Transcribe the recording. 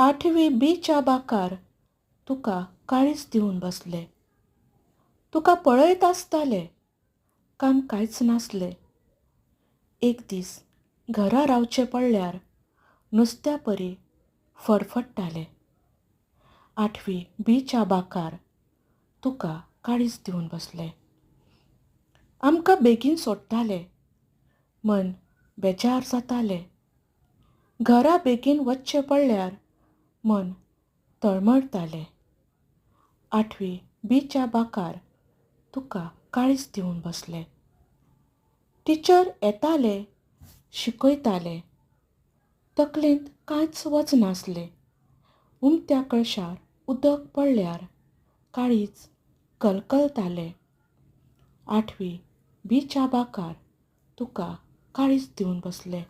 आठवी बीच्या बाकार तुका काळीज दिवन बसले. तुका पळयत आसताले काम कांयच नासलें. एक दीस घरा रावचें पडल्यार नुस्त्या परी फडफडटाले. आठवी बीच्या बाकार तुका काळीज दिवन बसले. आमकां बेगीन सोडटाले मन बेजार जातालें. घरा बेगीन वचचें पडल्यार मन तळमळटालें आठवी बीच्या बाकार तुका काळीज दिवन बसले. टिचर येताले शिकयताले. तकलेंत कांयच वचनासलें उमत्या कळशार उदक पडल्यार काळीज कलकलतालें. आठवी बीच्या बाकार तुका काळीज दिवन बसले.